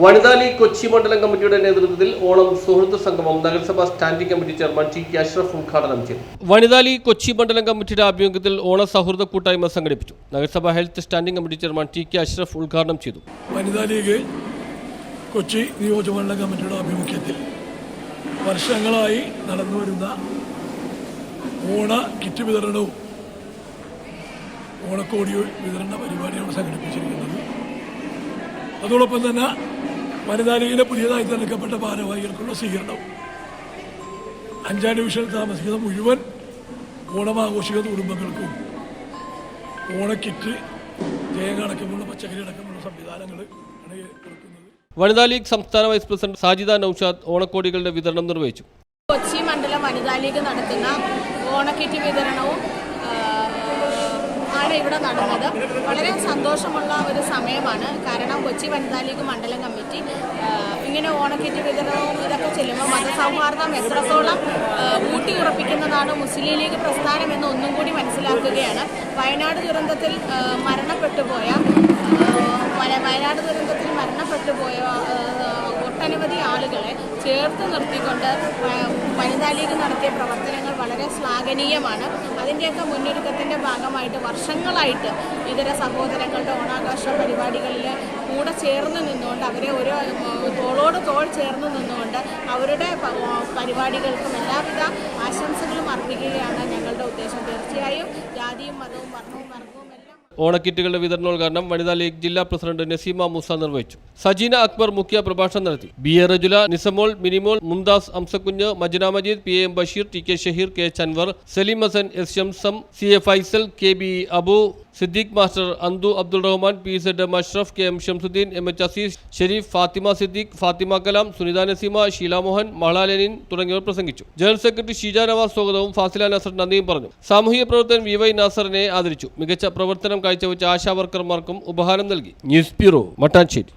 വനിതാ ലീഗ് കൊച്ചി മണ്ഡലം കമ്മിറ്റിയുടെ നേതൃത്വത്തിൽ ഓണം സുഹൃത്ത് സംഗമം നഗരസഭാ standing committee chairman T K Ashraf ഉദ്ഘാടനം ചെയ്തു. വനിതാ ലീഗ് കൊച്ചി മണ്ഡലം കമ്മിറ്റിയുടെ ആഭിമുഖ്യത്തിൽ ഓണ സൗഹൃദ കൂട്ടായ്മ സംഘടിപ്പിച്ചു. നഗരസഭാ health standing committee chairman T K Ashraf ഉദ്ഘാടനം ചെയ്തു. വനിതാ ലീഗ് കൊച്ചി നിയോജകമണ്ഡല കമ്മിറ്റിയുടെ ആഭിമുഖ്യത്തിൽ വർഷങ്ങളായി നടന്നുവരുന്ന ഓണ കിറ്റ് വിതരണവും ഓണക്കോടി വിതരണ പരിപാടിയാണ് സംഘടിപ്പിച്ചിരിക്കുന്നത്. അതോടൊപ്പം തന്നെ വനിതാ ലീഗിലെ പുതിയതായി തിരഞ്ഞെടുക്കപ്പെട്ട ഭാരവാഹികൾക്കുള്ള സ്വീകരണം. അഞ്ചാം ഡിവിഷനിൽ താമസിക്കുന്ന മുഴുവൻ ഓണം ആഘോഷിക്കുന്ന കുടുംബങ്ങൾക്കും ഓണക്കിറ്റ് തേങ്ങ അടക്കമുള്ള പച്ചക്കറി അടക്കമുള്ള സംവിധാനങ്ങൾ വനിതാ ലീഗ് സംസ്ഥാന വൈസ് പ്രസിഡന്റ് സാജിദ നൌഷാദ് ഓണക്കോടികളുടെ വിതരണം നിർവഹിച്ചു. കൊച്ചി മണ്ഡലം വനിതാ ലീഗ് നടത്തുന്ന ഓണക്കിറ്റ് വിതരണവും ആ, ഇവിടെ നടന്നത്. വളരെ സന്തോഷമുള്ള ഒരു സമയമാണ്. കാരണം കൊച്ചി വനിതാ ലീഗ് മണ്ഡലം കമ്മിറ്റി ഇങ്ങനെ ഓണക്കിറ്റ് വിതരണവും ഇതൊക്കെ ചെല്ലുമ്പോൾ മതസൗഹാർദ്ദം എത്രത്തോളം ഊട്ടി ഉറപ്പിക്കുന്നതാണ് മുസ്ലിം ലീഗ് പ്രസ്ഥാനം എന്ന് ഒന്നും കൂടി മനസ്സിലാക്കുകയാണ്. വയനാട് ദുരന്തത്തിൽ മരണപ്പെട്ടു ചേർത്ത് നിർത്തിക്കൊണ്ട് വനിതാ ലീഗ് നടത്തിയ പ്രവർത്തനങ്ങൾ വളരെ ശ്ലാഘനീയമാണ്. അതിന്റെയൊക്കെ മുന്നൊരുക്കത്തിന്റെ ഭാഗമായിട്ട് വർഷങ്ങളായിട്ട് ഇതര സഹോദരങ്ങളുടെ ഓണാഘോഷ പരിപാടികളിൽ കൂടെ ചേർന്ന് നിന്നുകൊണ്ട് അവരെ ഒരു തോളോട് തോൾ ചേർന്ന് നിന്നുകൊണ്ട് അവരുടെ പരിപാടികൾക്കും എല്ലാവിധ ആശംസകളും അർപ്പിക്കുകയാണ് ഞങ്ങളുടെ ഉദ്ദേശം. തീർച്ചയായും ജാതിയും മതവും വർണവും വർഗവും ഓണക്കിറ്റുകളുടെ വിതരണോദ്ഘാടനം വനിതാ ലീഗ് ജില്ലാ പ്രസിഡന്റ് നസീമ മൂസ നിർവഹിച്ചു. സജീന അക്ബർ മുഖ്യ പ്രഭാഷണം നടത്തി. B A Rejula Nisamol Minimol Mumtaz Amsakunju Majna Majeed P M Basheer T K Shaheer K Chanvar Saleem Hasan S Shamsam C A Faisal K B Abu Siddique master Anthu Abdul Rahman P Z Musharaf K M Shamsuddin M H Azeez Shareef Fathima Siddique Fathima Kalam Sunitha Naseema Sheela Mohan Mahala Lenin തുടങ്ങിയവർ പ്രസംഗിച്ചു. General secretary Sheeja Nawaz സ്വാഗതവും ഫാസില നസർ നന്ദിയും പറഞ്ഞു. സാമൂഹിക പ്രവർത്തകൻ V Y നാസറിനെ ആദരിച്ചു. മികച്ച പ്രവർത്തനം കാഴ്ചവെച്ച ആശാ വർക്കർമാർക്കും ഉപഹാരം നൽകി. News bureau Mattancherry